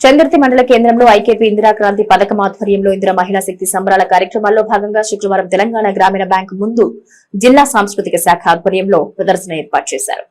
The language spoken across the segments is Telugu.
చంద్రతి మండల కేంద్రంలో ఐకేపీ ఇందిరాక్రాంతి పథకం ఆధ్వర్యంలో ఇందిరా మహిళా శక్తి సంబరాల కార్యక్రమాల్లో భాగంగా శుక్రవారం తెలంగాణ గ్రామీణ బ్యాంకు ముందు జిల్లా సాంస్కృతిక శాఖ ఆధ్వర్యంలో ప్రదర్శన ఏర్పాటు చేశారు.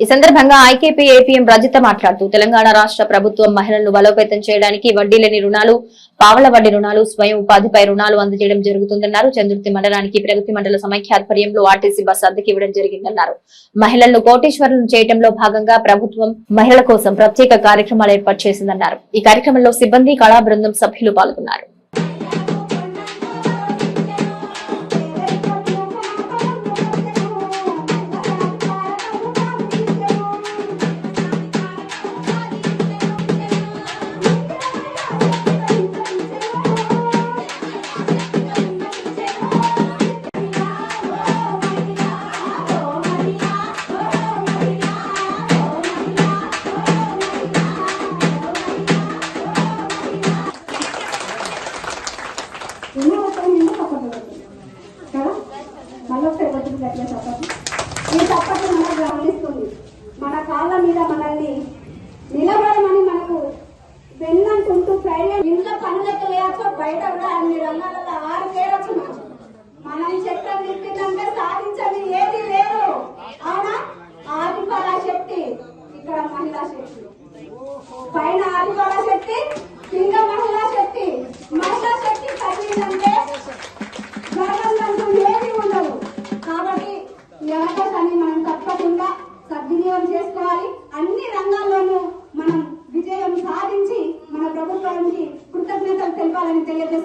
ఈ సందర్భంగా ఐకేపీ ఏపీఎం రజిత మాట్లాడుతూ తెలంగాణ రాష్ట్ర ప్రభుత్వం మహిళలను బలోపేతం చేయడానికి వడ్డీ లేని రుణాలు పావల వడ్డీ రుణాలు స్వయం ఉపాధిపై రుణాలు అందజేయడం జరుగుతుందన్నారు. చంద్రుతి మండలానికి ప్రగతి మండల సమైక్య ఆధ్వర్యంలో ఆర్టీసీ బస్సు అద్దెకి ఇవ్వడం జరిగిందన్నారు. మహిళలను కోటేశ్వరులను చేయడంలో భాగంగా ప్రభుత్వం మహిళల కోసం ప్రత్యేక కార్యక్రమాలు ఏర్పాటు చేసిందన్నారు. ఈ కార్యక్రమంలో సిబ్బంది కళా బృందం సభ్యులు పాల్గొన్నారు. కదా? మళ్ళీ ఒకసారి కొట్టింది గట్టిగా చప్పట్లు ఈ చప్పట్లు మనకు గమనిస్తుంది మన కాళ్ళ మీద మనల్ని నిలబడమని మనకు వెన్నంటుంటూ ధైర్యం ఇంట్లో పనులకు వేయచ్చు బయట కూడా అన్ని రంగాలలో ఆరు పేరొచ్చు realmente les